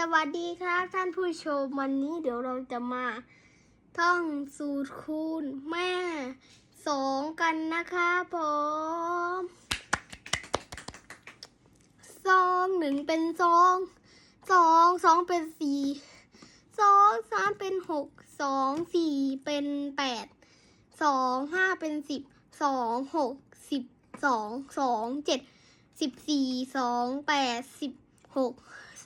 สวัสดีครับท่านผู้ชมวันนี้เดี๋ยวเราจะมาท่องสูตรคูณแม่สองกันนะคะผมสองหนึ่งเป็นสองสองสองเป็นสี่สองสามเป็นหกสองสี่เป็นแปดสองห้าเป็นสิบสองหกสิบสองสองเจ็ดสิบสี่สองแปดสิบหก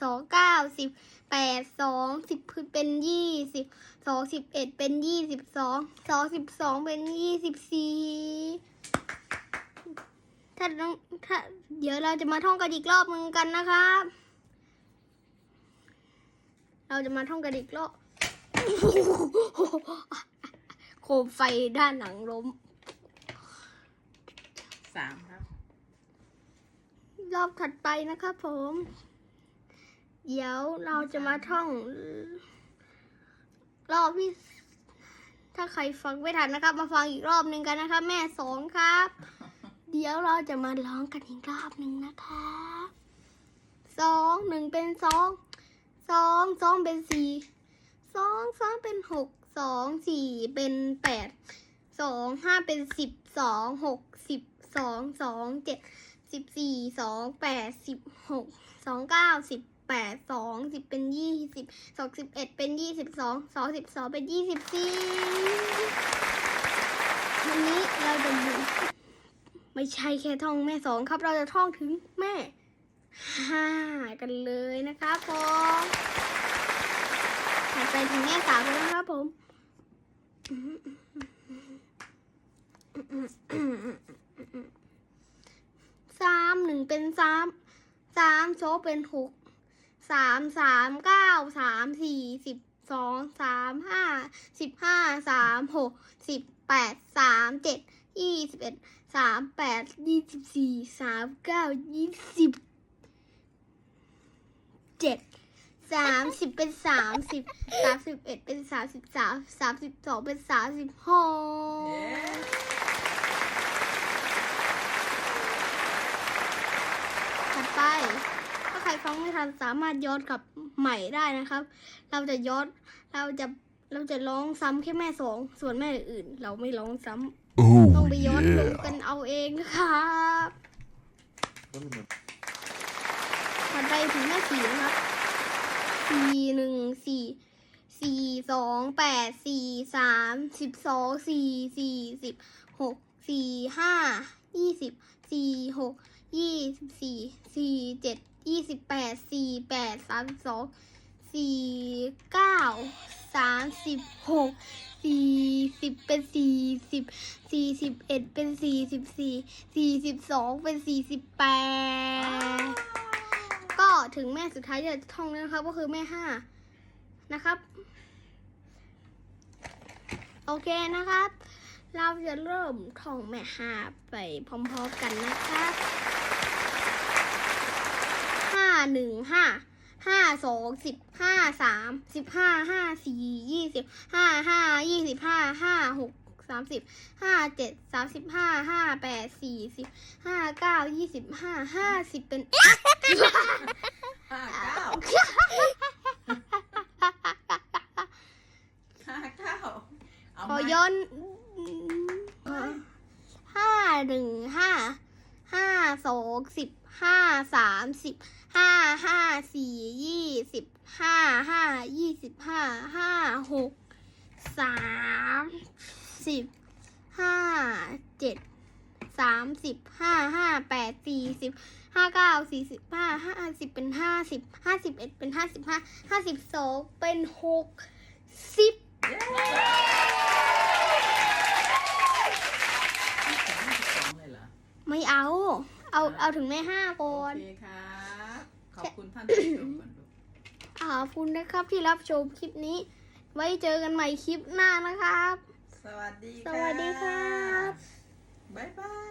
สองเก้าสิบแปดสองสิบเป็นยี่สิบสองสิบเอ็ดเป็นยี่สิบสองสองสิบสองเป็นยี่สิบสี่ถ้าต้องถ้าเดี๋ยวเราจะมาท่องกันอีกรอบนึงกันนะครับ เราจะมาท่องกันอีกรอบโคมไฟด้านหลังล้มสามครับ รอบถัดไปนะครับผม เดี๋ยวเราจะมาท่อง รอบที่ถ้าใครฟังไม่ทันนะครับ มาฟังอีกรอบหนึ่งกันนะครับแม่สองครับ เดี๋ยวเราจะมาร้องกันอีกรอบหนึ่งนะคะสองหนึ่งเป็นสองสองสองเป็นสี่สองสามเป็นหกสองสี่เป็นแปดสองห้าเป็นสิบสองหกสิบสองสองเจ็ด สิบสี่สองแปดสิบหกสองเก้าสิบแปดสองสิบเป็นยี่สิบสองสิบเอ็ดเป็นยี่สิบสองสองสิบสองเป็นยี่สิบสี่วันนี้เราจะดูไม่ใช่แค่ท่องแม่สองครับ เราจะท่องถึงแม่ห้ากันเลยนะครับผมถัดไปถึงแม่สามแล้วนะครับผม เป็นสามสามโซเป็นหกสามสามเก้าสามสี่สิบสองสามห้าสิบห้าสามหกสิบแปดสามเจ็ดยี่สิบเอ็ดสามแปดยี่สิบสี่สามเก้ายี่สิบเจ็ดสามสิบเป็นสามสิบสามสิบเอ็ดเป็นสามสิบสามสามสิบสองเป็นสามสิบหก ถัดไป ถ้า ใครฟังไม่ทันสามารถย้อนกลับใหม่ได้นะครับ เราจะย้อนเราจะเราจะร้องซ้ำแค่แม่สองส่วนแม่อื่น เราไม่ร้องซ้ำ Oh ต้องไปย้อนดู yeah. กันเอาเองนะครับถัดไปถึงแม่สี่นะครับสี่หนึ่งสี่สี่สองแปดสี่สามสิบสองสี่สี่สิบหกสี่ห้ายี่สิบสี่หก ยี่สิบสี่สี่เจ็ดยี่สิบแปดสี่แปดสามสองสี่เก้าสามสิบหกสี่สิบเป็นสี่สิบสี่สิบเอ็ดเป็นสี่สิบสี่สี่สิบสองเป็นสี่สิบแปดก็ถึงแม่สุดท้ายที่จะท่องนะครับ ก็คือแม่ห้านะครับ โอเคนะครับ เราจะเริ่มท่องแม่หาไปพร้อมๆกันนะครับห้าหนึ่งห้าห้าสองสิบห้าสามสิบห้าห้าสี่ยี่สิบห้าห้ายี่สิบห้าห้าหกสามสิบห้าเจ็ดสามสิบห้าห้าแปดสี่สิบห้าเก้ายี่สิบห้าห้าสิบเป็น ห้าเก้าห้าเก้าเอา ขอ ไหม ย้อน หนึ่งห้าห้าสองสิบห้าสามสิบห้าห้าสี่ยี่สิบห้าห้ายี่สิบห้าห้าหกสามสิบห้าเจ็ดสามสิบห้าห้าแปดสี่สิบห้าเก้าสี่สิบห้าห้าสิบเป็นห้าสิบห้าสิบเอ็ดเป็นห้าสิบห้าห้าสิบสองเป็นหกสิบ เย้สองเลยเหรอ ไม่เอา เอา เอา ถึงแม่ห้าก่อโอน เคครับขอบคุณท่านผู้ชมก่อนลูก ขอบคุณนะครับที่รับชมคลิปนี้ ไว้เจอกันใหม่คลิปหน้านะครับ สวัสดีสวัสดีครับ บ๊ายบาย